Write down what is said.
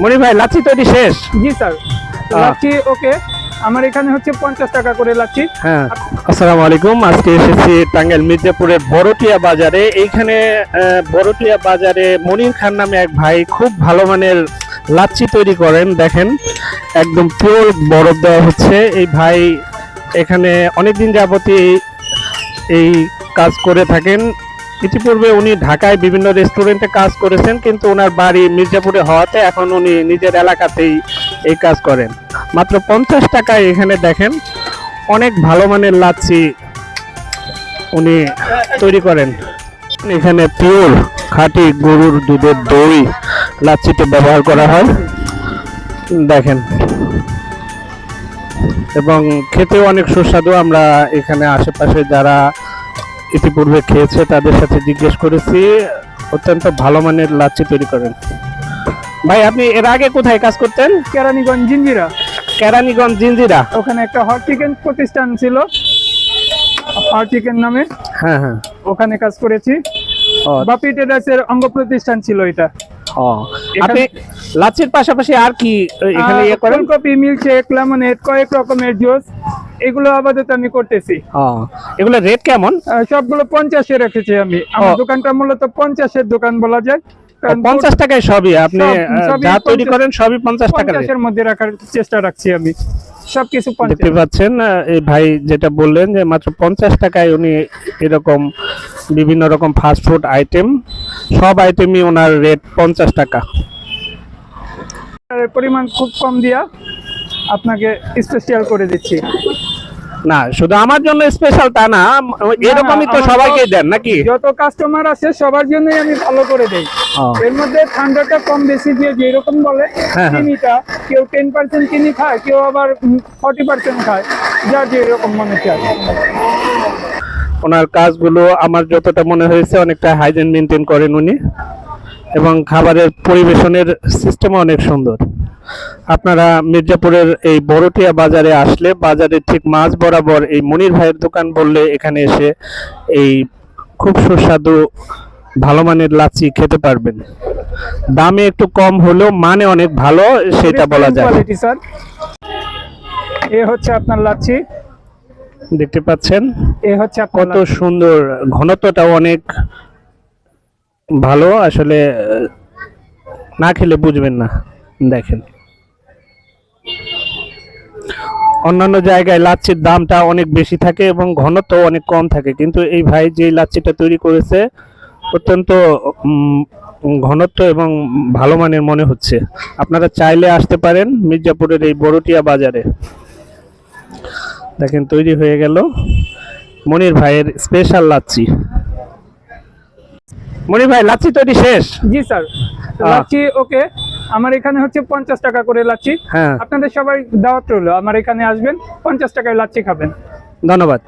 মনির ভাই লাচ্ছি তৈরি শেষ? জি স্যার। লাচ্ছি ওকে। আমার এখানে হচ্ছে পঞ্চাশ টাকা করে লাচ্ছি। হ্যাঁ আসসালামু আলাইকুম। আজকে এসেছি টাঙ্গাইল মির্জাপুরের বড়টিয়া বাজারে। এইখানে বড়টিয়া বাজারে মনির খান নামে এক ভাই খুব ভালো মানের লাচ্ছি তৈরি করেন। দেখেন একদম পিওর বরফ দেওয়া হচ্ছে। এই ভাই এখানে অনেকদিন যাবতই এই কাজ করে থাকেন। ইতিপূর্বে উনি ঢাকায় বিভিন্ন রেস্টুরেন্টে কাজ করেছেন, কিন্তু ওনার বাড়ি মির্জাপুরে হওয়াতে এখন উনি নিজের এলাকাতেই এই কাজ করেন। মাত্র পঞ্চাশ টাকায় এখানে দেখেন, অনেক ভালো মানের লাচ্ছি উনি তৈরি করেন। এখানে পিওর খাঁটি গরুর দুধের দই লাচ্ছিতে ব্যবহার করা হয়। দেখেন। এবং খেতেও অনেক সুস্বাদু, আমরা এখানে আশেপাশে যারা ইতিপূর্বে খেয়েছে তাদের সাথে জিজ্ঞেস করেছি অত্যন্ত ভালো মানের লাচ্ছি তৈরি করেন। ভাই আপনি এর আগে কোথায় কাজ করতেন? কেরানীগঞ্জ জিঞ্জিরা। কেরানীগঞ্জ জিঞ্জিরা। ওখানে একটা হট চিকেন প্রতিষ্ঠান ছিল। হট চিকেন নামে। হ্যাঁ হ্যাঁ। ওখানে কাজ করেছি। বাপি ট্রেডার্সের অঙ্গ প্রতিষ্ঠান ছিল এটা। আপনি লাচ্ছির পাশাপাশি আর কি এখানে ইয়ে করেন? ফুলকপি মিল্কশেক লেমনেড কয়েক রকমের জুস এগুলো আপাতত আমি করতেছি। এগুলো রেট কেমন? সবগুলো পঞ্চাশে রেখেছি আমি। আমার দোকানটা মূলত পঞ্চাশের দোকান বলা যায়। পঞ্চাশ টাকায় সবই আপনি যা তৈরি করেন সবই পঞ্চাশ টাকা পঞ্চাশের মধ্যে রাখার চেষ্টা রাখছি আমি। সবকিছু দেখতে পাচ্ছেন এই ভাই যেটা বললেন যে মাত্র পঞ্চাশ টাকায় উনি এরকম বিভিন্ন রকম ফাস্ট ফুড আইটেম সব আইটেমই ওনার রেট পঞ্চাশ টাকা। পরিমাণ খুব কম দিয়া আপনাকে স্পেশাল করে দিচ্ছি। না শুধু আমার জন্য স্পেশাল তা না এরকমই তো সবাইকে দেন নাকি? যত কাস্টমার আছে সবার জন্যই আমি ভালো করে দেই। এর মধ্যে ঠান্ডাটা কম বেশি দিয়ে যেরকম বলে হ্যাঁ, হ্যাঁ। চিনিটা কেউ টেন পার্সেন্ট চিনি খায় কেউ আবার ফর্টি পার্সেন্ট খায় যা যেরকম মনে চায়। ওনার কাজগুলো আমার যতটা মনে হয়েছে অনেকটা হাইজিন মেনটেন করেন উনি। এবং খাবারের পরিবেশনের সিস্টেমও অনেক সুন্দর। আপনারা মির্জাপুরের এই বড়টিয়া বাজারে আসলে বাজারের ঠিক মাছ বরাবর এই মনির ভাইয়ের দোকান বললে এখানে এসে এই খুব সুস্বাদু ভালো মানের লাচ্ছি খেতে পারবেন। দামে একটু কম হলেও মানে অনেক ভালো সেটা বলা যায়। স্যার এ হচ্ছে আপনার লাচ্ছি। দেখতে পাচ্ছেন? এ হচ্ছে কত সুন্দর ঘনত্বটাও অনেক ভালো। আসলে না খেলে বুঝবেন না। দেখেন। অন্যান্য জায়গায় লাচ্ছির দামটা অনেক বেশি থাকে এবং ঘনত্ব অনেক কম থাকে। কিন্তু এই ভাই যে লাচ্ছিটা তৈরি করেছে অত্যন্ত ঘনত্ব এবং ভালো মানের মনে হচ্ছে। আপনারা চাইলে আসতে পারেন মির্জাপুরের এই বড়টিয়া বাজারে। দেখেন তৈরি হয়ে গেল মনির ভাইয়ের স্পেশাল লাচ্ছি। মনির ভাই লাচ্ছি তৈরি শেষ? জি স্যার। লাচ্ছি ওকে। আমার এখানে হচ্ছে পঞ্চাশ টাকা করে লাচ্ছি। হ্যাঁ। আপনাদের সবাই দাওয়াত রইল। আমার এখানে আসবেন পঞ্চাশ টাকায় লাচ্ছি খাবেন। ধন্যবাদ।